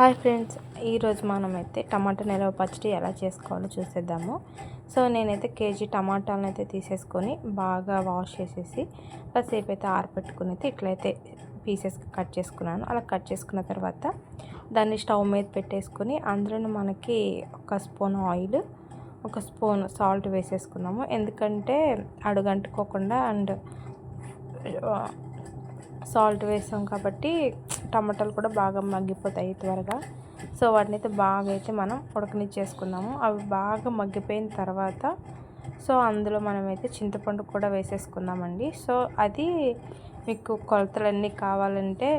Hi friends ఈరోజు మనమైతే టమాటా నిలవ పచ్చడి ఎలా చేసుకోవాలో చూసేద్దాము. సో నేనైతే కేజీ టమాటాలను అయితే తీసేసుకొని బాగా వాష్ చేసేసి కాసేపు అయితే ఆరపెట్టుకుని అయితే ఇట్లయితే పీసెస్ కట్ చేసుకున్నాను. అలా కట్ చేసుకున్న తర్వాత దాన్ని స్టవ్ మీద పెట్టేసుకొని అందులో మనకి ఒక స్పూన్ ఆయిల్ ఒక స్పూన్ సాల్ట్ వేసేసుకున్నాము. ఎందుకంటే అడుగంటుకోకుండా అండ్ సాల్ట్ వేసాం కాబట్టి టమాటాలు కూడా బాగా మగ్గిపోతాయి త్వరగా. సో వాటిని అయితే బాగా అయితే మనం ఉడకనిచ్చేసుకున్నాము. అవి బాగా మగ్గిపోయిన తర్వాత సో అందులో మనమైతే చింతపండు కూడా వేసేసుకున్నామండి సో అది మీకు కొలతలన్నీ కావాలంటే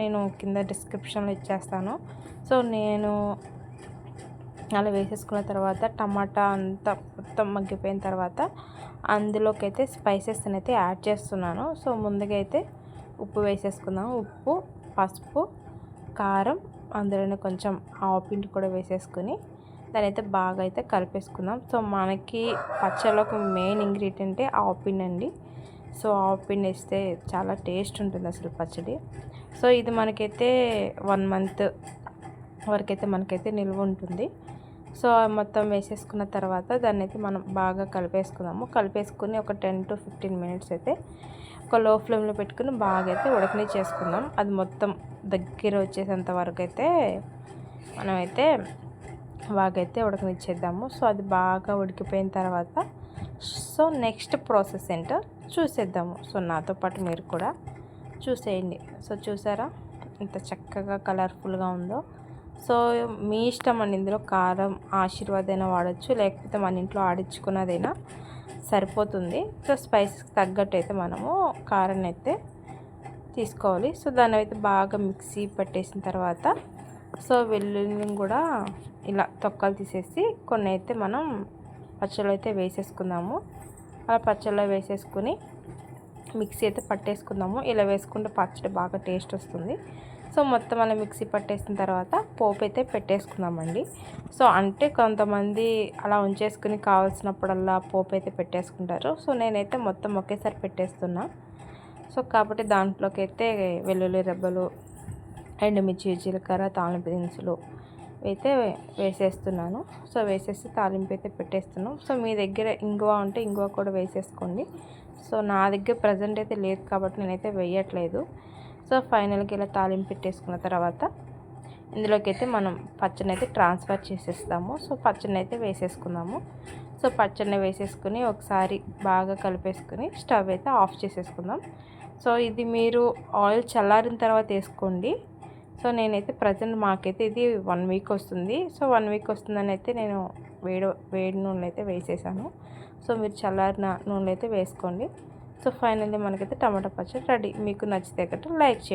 నేను కింద డిస్క్రిప్షన్లో ఇచ్చేస్తాను. సో నేను అలా వేసేసుకున్న తర్వాత టమాటా అంతా మొత్తం మగ్గిపోయిన తర్వాత అందులోకి అయితే స్పైసెస్ అయితే యాడ్ చేస్తున్నాను. సో ముందుగా అయితే ఉప్పు వేసేసుకుందాం. ఉప్పు పసుపు కారం అందులోనే కొంచెం ఆవపిండి కూడా వేసేసుకుని దాని అయితే బాగా అయితే కలిపేసుకుందాం. సో మనకి పచ్చళ్ళకు మెయిన్ ఇంగ్రీడియంటే ఆవపిండి అండి. సో ఆవపిండి వేస్తే చాలా టేస్ట్ ఉంటుంది అసలు పచ్చడి. సో ఇది మనకైతే వన్ మంత్ వరకైతే మనకైతే నిల్వ ఉంటుంది. సో మొత్తం వేసేసుకున్న తర్వాత దాన్ని అయితే మనం బాగా కలిపేసుకుందాము. కలిపేసుకుని ఒక టెన్ టు ఫిఫ్టీన్ మినిట్స్ అయితే ఒక లో ఫ్లేమ్లో పెట్టుకుని బాగా అయితే ఉడకని చేసుకుందాం. అది మొత్తం దగ్గర వచ్చేసేంత వరకు అయితే మనమైతే బాగా అయితే ఉడకనిచ్చేద్దాము. సో అది బాగా ఉడికిపోయిన తర్వాత సో నెక్స్ట్ ప్రాసెస్ ఏంటో చూసేద్దాము. సో నాతో పాటు మీరు కూడా చూసేయండి. సో చూసారా? ఇంత చక్కగా కలర్ఫుల్గా ఉందో. సో మీ ఇష్టం అండి. ఇందులో కారం ఆశీర్వాద్ అయినా వాడచ్చు లేకపోతే మన ఇంట్లో ఆడించుకున్నదైనా సరిపోతుంది. సో స్పైసెస్కి తగ్గట్టు అయితే మనము కారం అయితే తీసుకోవాలి. సో దాన్ని అయితే బాగా మిక్సీ పట్టేసిన తర్వాత సో వెల్లుల్లిని కూడా ఇలా తొక్కలు తీసేసి కొన్ని అయితే మనం పచ్చళ్ళు అయితే వేసేసుకుందాము. అలా పచ్చళ్ళలో వేసేసుకుని మిక్సీ అయితే పట్టేసుకుందాము. ఇలా వేసుకుంటే పచ్చడి బాగా టేస్ట్ వస్తుంది. సో మొత్తం అలా మిక్సీ పట్టేసిన తర్వాత పోపు అయితే పెట్టేసుకుందామండి. సో అంటే కొంతమంది అలా ఉంచేసుకుని కావాల్సినప్పుడల్లా పోపు అయితే పెట్టేసుకుంటారు. సో నేనైతే మొత్తం ఒకేసారి పెట్టేస్తున్నా. సో కాబట్టి దాంట్లోకి అయితే వెల్లుల్లి రెబ్బలు ఎండుమిర్చి జీలకర్ర తాలింపు దినుసులు అయితే వేసేస్తున్నాను. సో వేసేసి తాలింపు అయితే పెట్టేస్తున్నాం. సో మీ దగ్గర ఇంగువ ఉంటే ఇంగువ కూడా వేసేసుకోండి. సో నా దగ్గర ప్రజెంట్ అయితే లేదు కాబట్టి నేనైతే వేయట్లేదు. సో ఫైనల్కి ఇలా తాలింపు పెట్టేసుకున్న తర్వాత ఇందులోకి అయితే మనం పచ్చని అయితే ట్రాన్స్ఫర్ చేసేస్తాము. సో పచ్చని అయితే వేసేసుకుందాము. సో పచ్చని వేసేసుకుని ఒకసారి బాగా కలిపేసుకుని స్టవ్ అయితే ఆఫ్ చేసేసుకుందాం. సో ఇది మీరు ఆయిల్ చల్లారిన తర్వాత వేసుకోండి. సో నేనైతే ప్రజెంట్ మాకైతే ఇది వన్ వీక్ వస్తుంది. సో వన్ వీక్ వస్తుందని అయితే నేను వేడి వేడి నూనె అయితే వేసేసాను. సో మీరు చల్లారిన నూనె అయితే వేసుకోండి. సో ఫైనల్లీ మనకైతే టమాటా పచ్చడి రెడీ. మీకు నచ్చితే కట్ట లైక్ చేయండి.